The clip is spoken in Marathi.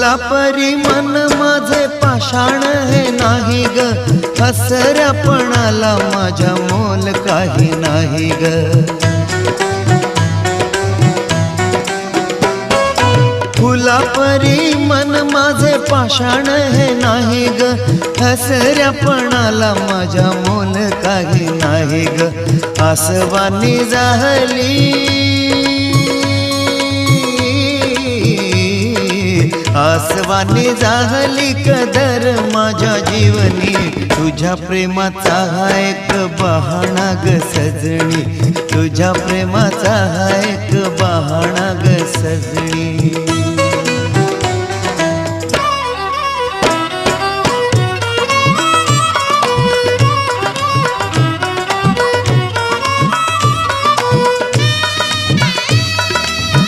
तुला परी मन माझे पाषाण हे नाही ग. हसऱ्यापणाला माझ्या मोल काही नाही ग. तुला परी मन माझे पाषाण हे नाही ग. हसऱ्यापणाला माझ्या मोल काही नाही ग. आसवानी जाहली आसवानी जाहली कदर माझ्या जीवनी. तुझ्या प्रेमाचा हा एक बहाणा ग सजणी तुझ्या प्रेमाचा हा एक बहाणा ग सजणी